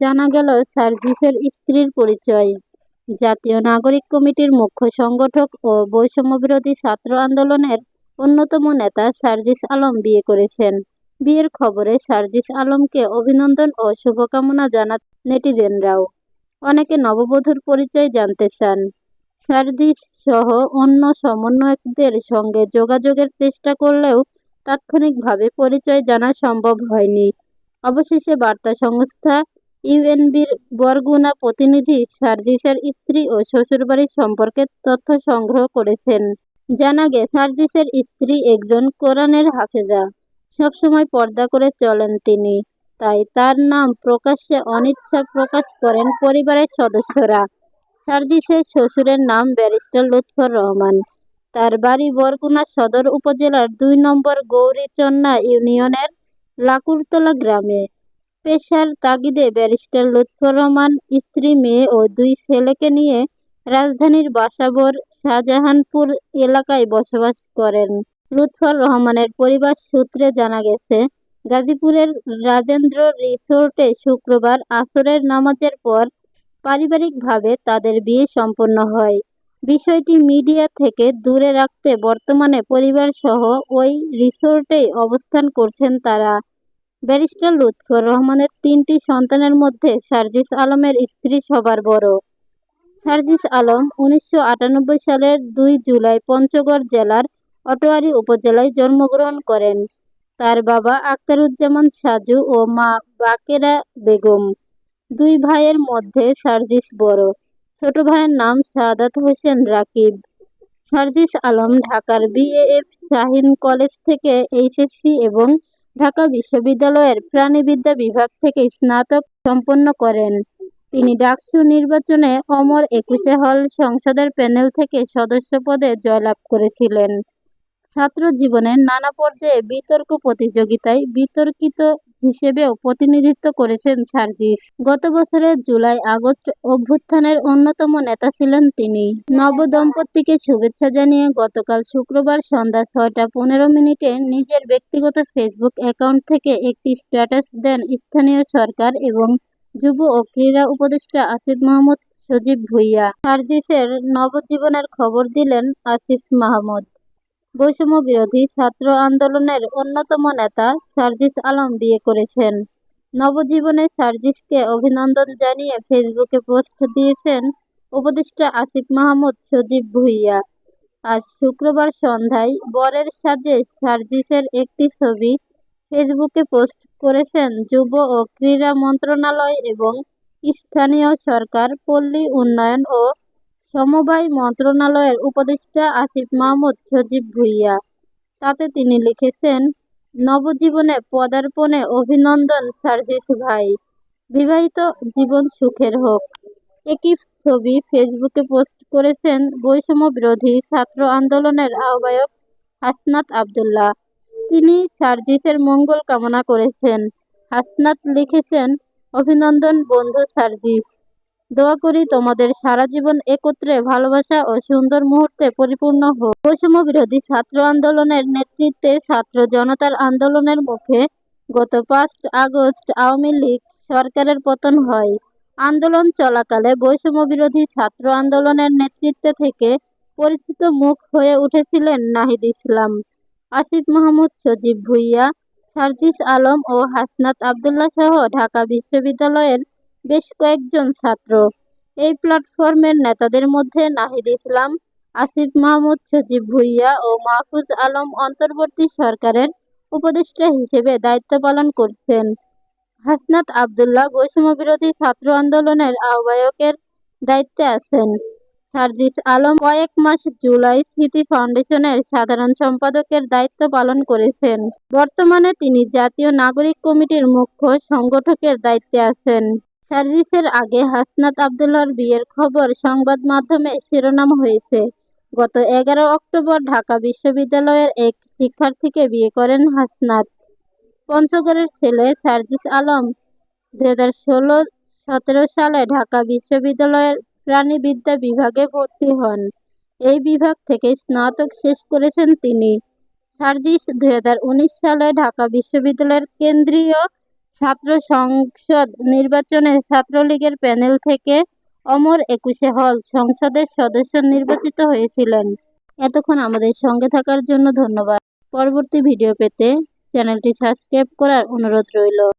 জানা গেল সার্জিসের স্ত্রীর পরিচয়। জাতীয় নাগরিক কমিটির মুখ্য সংগঠক ও বৈষম্যবিরোধী ছাত্র আন্দোলনের অন্যতম নেতা সার্জিস আলম বিয়ে করেছেন। বিয়ের খবরে সার্জিস আলমকে অভিনন্দন ও শুভকামনা জানাত নেটিজেনরাও অনেকে নববধূর পরিচয় জানতে চান। সার্জিস সহ অন্য সমন্বয়কদের সঙ্গে যোগাযোগের চেষ্টা করলেও তাৎক্ষণিকভাবে পরিচয় জানা সম্ভব হয়নি। অবশেষে বার্তা সংস্থা ইউএনবির বরগুনা প্রতিনিধি সার্জিসের স্ত্রী ও শ্বশুরবাড়ির সম্পর্কে তথ্য সংগ্রহ করেছেন। জানা গে সার্জিসের স্ত্রী একজন কোরআনের হাফেজা। সবসময় পর্দা করে চলেন তিনি। তাই তার নাম প্রকাশ্যে অনিচ্ছা প্রকাশ করেন পরিবারের সদস্যরা। সার্জিসের শ্বশুরের নাম ব্যারিস্টার লুৎফর রহমান। তার বাড়ি বরগুনা সদর উপজেলার দুই নম্বর গৌরীচন্না ইউনিয়নের লাকুরতলা গ্রামে। পেশার তাগিদে ব্যারিস্টার লুৎফর রহমান, স্ত্রী, মেয়ে ও দুই ছেলেকে নিয়ে রাজধানীর বাসাবর শাহজাহানপুর এলাকায় বসবাস করেন। লুৎফর রহমানের পরিবার সূত্রে জানা গেছে, গাজীপুরের রাজেন্দ্র রিসোর্টে শুক্রবার আসরের নামাজের পর পারিবারিকভাবে তাদের বিয়ে সম্পন্ন হয়। বিষয়টি মিডিয়া থেকে দূরে রাখতে বর্তমানে পরিবারসহ ওই রিসোর্টেই অবস্থান করছেন তারা। ব্যারিস্টার লুৎফর রহমানের তিনটি সন্তানের মধ্যে সার্জিস আলমের স্ত্রী সবার বড়। সার্জিস আলম উনিশশো আটানব্বই সালের দুই জুলাই পঞ্চগড় জেলার অটোয়ারি উপজেলায় জন্মগ্রহণ করেন। তার বাবা আক্তারুজ্জামান সাজু ও মা বাকেরা বেগম। দুই ভাইয়ের মধ্যে সার্জিস বড়। ছোট ভাইয়ের নাম সাদাত হোসেন রাকিব। সার্জিস আলম ঢাকার বিএএফ শাহিন কলেজ থেকে এইচএসসি এবং ঢাকা বিশ্ববিদ্যালয়ের প্রাণীবিদ্যা বিভাগ থেকে স্নাতক সম্পন্ন করেন। তিনি ডাকসু নির্বাচনে অমর একুশে হল সংসদের প্যানেল থেকে সদস্য পদে জয়লাভ করেছিলেন। ছাত্র জীবনের নানা পর্যায়ে বিতর্ক প্রতিযোগিতায় বিতর্কিত হিসেবেও প্রতিনিধিত্ব করেছেন সার্জিস গত বছরের জুলাই, আগস্ট অভ্যুত্থানের অন্যতম নেতা ছিলেন তিনি। নবদম্পতিকে শুভেচ্ছা জানিয়ে গতকাল শুক্রবার সন্ধ্যা ছয়টা পনেরো মিনিটে নিজের ব্যক্তিগত ফেসবুক অ্যাকাউন্ট থেকে একটি স্ট্যাটাস দেন স্থানীয় সরকার এবং যুব ও ক্রীড়া উপদেষ্টা আসিফ মাহমুদ সজীব ভুইয়া। সার্জিসের নবজীবনের খবর দিলেন আসিফ মাহমুদ। বৈষম্য বিরোধী ছাত্র আন্দোলনের অন্যতম নেতা সার্জিস আলম বিয়ে করেছেন। নবজীবনে সার্জিসকে অভিনন্দন জানিয়ে ফেসবুকে পোস্ট দিয়েছেন উপদেষ্টা আসিফ মাহমুদ সজীব ভুইয়া। আজ শুক্রবার সন্ধ্যায় বরের সাজে সার্জিসের একটি ছবি ফেসবুকে পোস্ট করেছেন যুব ও ক্রীড়া মন্ত্রণালয় এবং স্থানীয় সরকার পল্লী উন্নয়ন ও সমবায় মন্ত্রণালয়ের উপদেষ্টা আসিফ মাহমুদ সজীব ভুইয়া। তাতে তিনি লিখেছেন, নবজীবনে পদার্পণে অভিনন্দন সার্জিস ভাই। বিবাহিত জীবন সুখের হোক। একই ছবি ফেসবুকে পোস্ট করেছেন বৈষম্য বিরোধী ছাত্র আন্দোলনের আহ্বায়ক হাসনাত আবদুল্লাহ। তিনি সার্জিসের মঙ্গল কামনা করেছেন। হাসনাত লিখেছেন, অভিনন্দন বন্ধু সার্জিস। দোয়া করি তোমাদের সারা জীবন একত্রে ভালোবাসা ও সুন্দর মুহূর্তে পরিপূর্ণ হোক। বৈষম্য বিরোধী ছাত্র আন্দোলনের নেতৃত্বে ছাত্র জনতার আন্দোলনের মুখে গত পাঁচ আগস্ট আওয়ামী লীগ সরকারের পতন হয়। আন্দোলন চলাকালে বৈষম্য বিরোধী ছাত্র আন্দোলনের নেতৃত্বে থেকে পরিচিত মুখ হয়ে উঠেছিলেন নাহিদ ইসলাম, আসিফ মাহমুদ, সজীব ভুইয়া, সার্জিস আলম ও হাসনাত আবদুল্লাহ সহ ঢাকা বিশ্ববিদ্যালয়ের বেশ কয়েকজন ছাত্র। এই প্ল্যাটফর্মের নেতাদের মধ্যে নাহিদ ইসলাম, আসিফ মাহমুদ, সজীব ভুইয়া ও মাহফুজ আলম অন্তর্বর্তী সরকারের উপদেষ্টা হিসেবে দায়িত্ব পালন করছেন। হাসনাত আবদুল্লাহ বৈষম্য বিরোধী ছাত্র আন্দোলনের আহ্বায়কের দায়িত্বে আছেন। সার্জিস আলম কয়েক মাস জুলাই স্মৃতি ফাউন্ডেশনের সাধারণ সম্পাদকের দায়িত্ব পালন করেছেন। বর্তমানে তিনি জাতীয় নাগরিক কমিটির মুখ্য সংগঠকের দায়িত্বে আছেন। সার্জিসের আগে হাসনাত আবদুল্লাহর বিয়ের খবর সংবাদ মাধ্যমে শিরোনাম হয়েছে। গত এগারো অক্টোবর ঢাকা বিশ্ববিদ্যালয়ের এক শিক্ষার্থীকে বিয়ে করেন হাসনাত। পঞ্চগড়ের ছেলে সার্জিস আলম দু হাজার ষোলো সতেরো সালে ঢাকা বিশ্ববিদ্যালয়ের প্রাণিবিদ্যা বিভাগে ভর্তি হন। এই বিভাগ থেকে স্নাতক শেষ করেছেন তিনি। সার্জিস দুই হাজার উনিশ সালে ঢাকা বিশ্ববিদ্যালয়ের কেন্দ্রীয় ছাত্র সংসদ নির্বাচনে ছাত্রলীগের প্যানেল থেকে অমর একুশে হল সংসদের সদস্য নির্বাচিত হয়েছিলেন। এতক্ষণ আমাদের সঙ্গে থাকার জন্য ধন্যবাদ। পরবর্তী ভিডিও পেতে চ্যানেলটি সাবস্ক্রাইব করার অনুরোধ রইল।